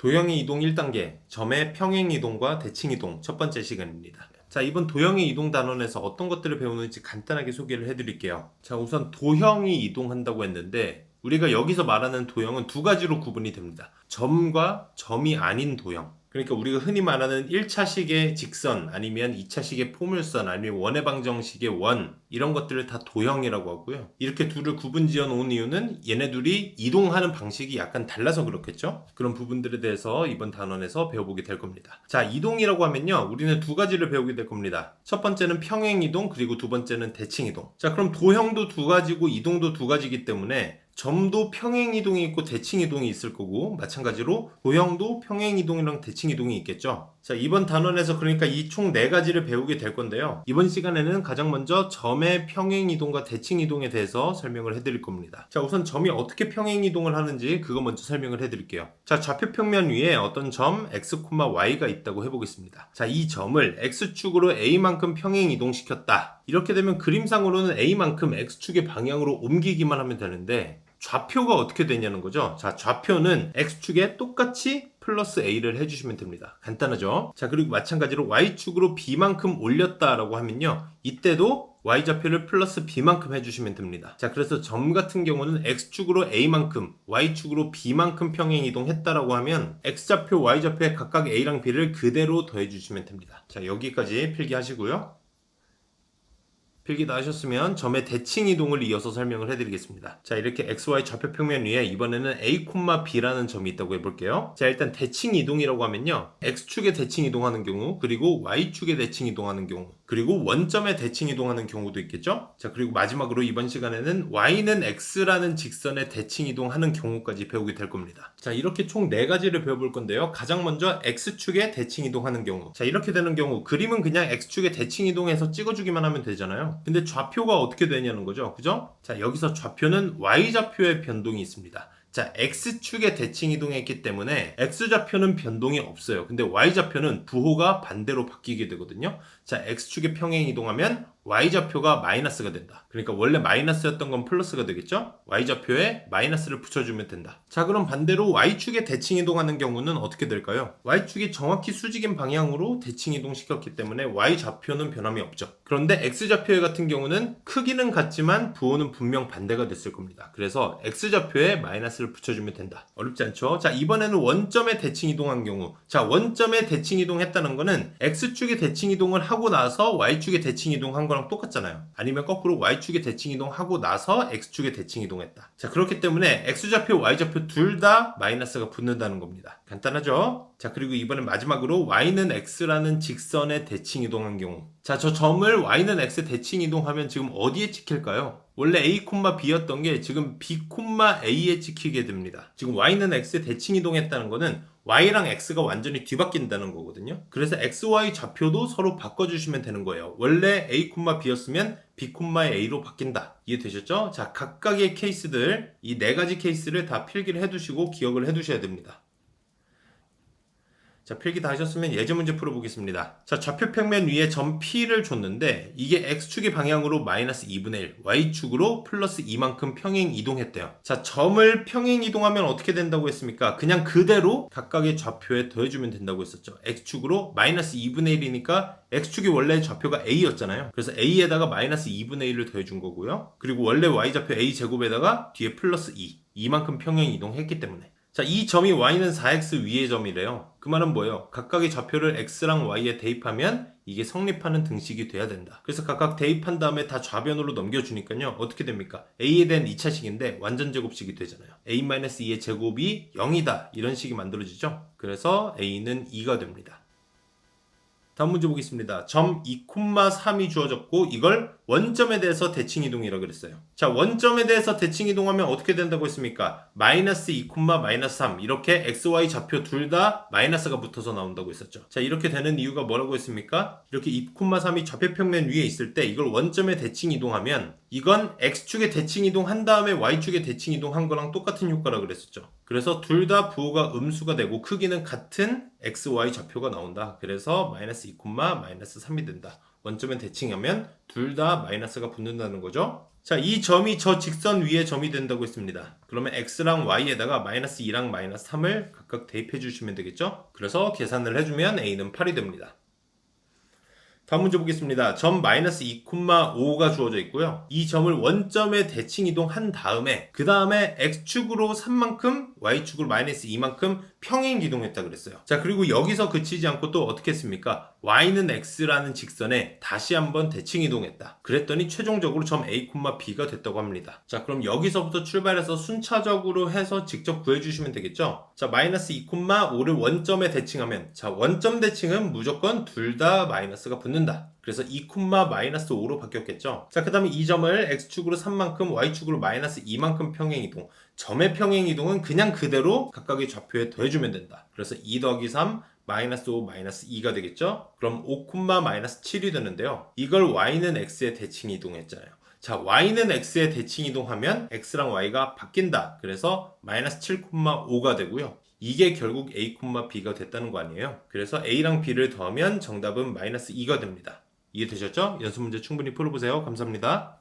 도형의 이동 1단계, 점의 평행 이동과 대칭 이동 첫 번째 시간입니다. 자, 이번 도형의 이동 단원에서 어떤 것들을 배우는지 간단하게 소개를 해드릴게요. 자, 우선 도형이 이동한다고 했는데, 우리가 여기서 말하는 도형은 두 가지로 구분이 됩니다. 점과 점이 아닌 도형. 그러니까 우리가 흔히 말하는 1차식의 직선 아니면 2차식의 포물선 아니면 원의 방정식의 원 이런 것들을 다 도형이라고 하고요. 이렇게 둘을 구분 지어 놓은 이유는 얘네 둘이 이동하는 방식이 약간 달라서 그렇겠죠. 그런 부분들에 대해서 이번 단원에서 배워보게 될 겁니다. 자, 이동이라고 하면요. 우리는 두 가지를 배우게 될 겁니다. 첫 번째는 평행 이동 그리고 두 번째는 대칭 이동. 자, 그럼 도형도 두 가지고 이동도 두 가지이기 때문에 점도 평행 이동이 있고 대칭 이동이 있을 거고 마찬가지로 도형도 평행 이동이랑 대칭 이동이 있겠죠. 자, 이번 단원에서 그러니까 이 총 네 가지를 배우게 될 건데요. 이번 시간에는 가장 먼저 점의 평행 이동과 대칭 이동에 대해서 설명을 해 드릴 겁니다. 자, 우선 점이 어떻게 평행 이동을 하는지 그거 먼저 설명을 해 드릴게요. 자, 좌표 평면 위에 어떤 점 x, y가 있다고 해 보겠습니다. 자, 이 점을 x축으로 a만큼 평행 이동시켰다. 이렇게 되면 그림상으로는 a만큼 x축의 방향으로 옮기기만 하면 되는데 좌표가 어떻게 되냐는 거죠. 자, 좌표는 x축에 똑같이 플러스 a를 해주시면 됩니다. 간단하죠? 자, 그리고 마찬가지로 y축으로 b만큼 올렸다라고 하면요. 이때도 y좌표를 플러스 b만큼 해주시면 됩니다. 자, 그래서 점 같은 경우는 x축으로 a만큼, y축으로 b만큼 평행 이동했다라고 하면 x좌표, y좌표에 각각 a랑 b를 그대로 더해주시면 됩니다. 자, 여기까지 필기하시고요. 필기 다 하셨으면 점의 대칭 이동을 이어서 설명을 해드리겠습니다. 자, 이렇게 XY 좌표 평면 위에 이번에는 A, B라는 점이 있다고 해볼게요. 자, 일단 대칭 이동이라고 하면요. X축에 대칭 이동하는 경우, 그리고 Y축에 대칭 이동하는 경우, 그리고 원점에 대칭 이동하는 경우도 있겠죠? 자, 그리고 마지막으로 이번 시간에는 Y는 X라는 직선에 대칭 이동하는 경우까지 배우게 될 겁니다. 자, 이렇게 총 네 가지를 배워볼 건데요. 가장 먼저 X축에 대칭 이동하는 경우. 자, 이렇게 되는 경우, 그림은 그냥 X축에 대칭 이동해서 찍어주기만 하면 되잖아요. 근데 좌표가 어떻게 되냐는 거죠. 그죠? 자, 여기서 좌표는 Y좌표의 변동이 있습니다. 자, X축에 대칭 이동했기 때문에 X좌표는 변동이 없어요. 근데 Y좌표는 부호가 반대로 바뀌게 되거든요. 자, X축에 평행 이동하면 Y좌표가 마이너스가 된다. 그러니까 원래 마이너스였던 건 플러스가 되겠죠? Y좌표에 마이너스를 붙여주면 된다. 자, 그럼 반대로 Y축에 대칭 이동하는 경우는 어떻게 될까요? Y축이 정확히 수직인 방향으로 대칭 이동시켰기 때문에 Y좌표는 변함이 없죠. 그런데 X좌표 같은 경우는 크기는 같지만 부호는 분명 반대가 됐을 겁니다. 그래서 X좌표에 마이너스 를 붙여주면 된다. 어렵지 않죠? 자, 이번에는 원점에 대칭 이동한 경우. 자, 원점에 대칭 이동했다는 거는 X축에 대칭 이동을 하고 나서 Y축에 대칭 이동한 거랑 똑같잖아요. 아니면 거꾸로 Y축에 대칭 이동하고 나서 X축에 대칭 이동했다. 자, 그렇기 때문에 X좌표, Y좌표 둘 다 마이너스가 붙는다는 겁니다. 간단하죠? 자, 그리고 이번엔 마지막으로 Y는 X라는 직선에 대칭 이동한 경우. 자, 저 점을 Y는 X 대칭 이동하면 지금 어디에 찍힐까요? 원래 A, B였던 게 지금 B, A에 찍히게 됩니다. 지금 Y는 X에 대칭 이동했다는 거는 Y랑 X가 완전히 뒤바뀐다는 거거든요. 그래서 XY 좌표도 서로 바꿔주시면 되는 거예요. 원래 A, B였으면 B, A로 바뀐다. 이해되셨죠? 자, 각각의 케이스들, 이 네 가지 케이스를 다 필기를 해두시고 기억을 해두셔야 됩니다. 자, 필기 다 하셨으면 예제 문제 풀어보겠습니다. 자, 좌표 평면 위에 점 P를 줬는데 이게 X축의 방향으로 마이너스 2분의 1, Y축으로 플러스 2만큼 평행 이동했대요. 자, 점을 평행 이동하면 어떻게 된다고 했습니까? 그냥 그대로 각각의 좌표에 더해주면 된다고 했었죠. X축으로 마이너스 2분의 1이니까 X축이 원래 좌표가 A였잖아요. 그래서 A에다가 마이너스 2분의 1을 더해준 거고요. 그리고 원래 Y좌표 A제곱에다가 뒤에 플러스 2, 이만큼 평행 이동했기 때문에 자, 이 점이 y는 4x 위의 점이래요. 그 말은 뭐예요? 각각의 좌표를 x랑 y에 대입하면 이게 성립하는 등식이 돼야 된다. 그래서 각각 대입한 다음에 다 좌변으로 넘겨주니까요. 어떻게 됩니까? a에 대한 2차식인데 완전 제곱식이 되잖아요. a-2의 제곱이 0이다. 이런 식이 만들어지죠. 그래서 a는 2가 됩니다. 다음 문제 보겠습니다. 점 2,3이 주어졌고 이걸 원점에 대해서 대칭 이동이라 고 그랬어요. 자, 원점에 대해서 대칭 이동하면 어떻게 된다고 했습니까? 마이너스 2, 마이너스 3 이렇게 xy 좌표 둘 다 마이너스가 붙어서 나온다고 했었죠. 자, 이렇게 되는 이유가 뭐라고 했습니까? 이렇게 2,3이 좌표 평면 위에 있을 때 이걸 원점에 대칭 이동하면 이건 x축에 대칭 이동한 다음에 y축에 대칭 이동한 거랑 똑같은 효과라 그랬었죠. 그래서 둘 다 부호가 음수가 되고 크기는 같은 xy 좌표가 나온다. 그래서 마이너스 2, 마이너스 3이 된다. 원점에 대칭하면 둘 다 마이너스가 붙는다는 거죠. 자, 이 점이 저 직선 위에 점이 된다고 했습니다. 그러면 x랑 y에다가 마이너스 2랑 마이너스 3을 각각 대입해 주시면 되겠죠? 그래서 계산을 해주면 a는 8이 됩니다. 다음 문제 보겠습니다. 점 마이너스 2,5가 주어져 있고요. 이 점을 원점에 대칭 이동한 다음에 그 다음에 x축으로 3만큼 y축으로 마이너스 2만큼 평행 이동했다 그랬어요. 자 그리고 여기서 그치지 않고 또 어떻게 했습니까? y는 x라는 직선에 다시 한번 대칭 이동했다. 그랬더니 최종적으로 점 a, b가 됐다고 합니다. 자 그럼 여기서부터 출발해서 순차적으로 해서 직접 구해주시면 되겠죠? 자 마이너스 2,5를 원점에 대칭하면 자 원점 대칭은 무조건 둘 다 마이너스가 붙는다. 그래서 2, 마이너스 5로 바뀌었겠죠. 자, 그 다음에 이 점을 x축으로 3만큼, y축으로 마이너스 2만큼 평행 이동. 점의 평행 이동은 그냥 그대로 각각의 좌표에 더해주면 된다. 그래서 2 더하기 3, 마이너스 5, 마이너스 2가 되겠죠. 그럼 5, 마이너스 7이 되는데요. 이걸 y는 x에 대칭 이동했잖아요. 자, y는 x에 대칭 이동하면 x랑 y가 바뀐다. 그래서 마이너스 7,5가 되고요. 이게 결국 a, b가 됐다는 거 아니에요? 그래서 a랑 b를 더하면 정답은 마이너스 2가 됩니다. 이해되셨죠? 연습 문제 충분히 풀어보세요. 감사합니다.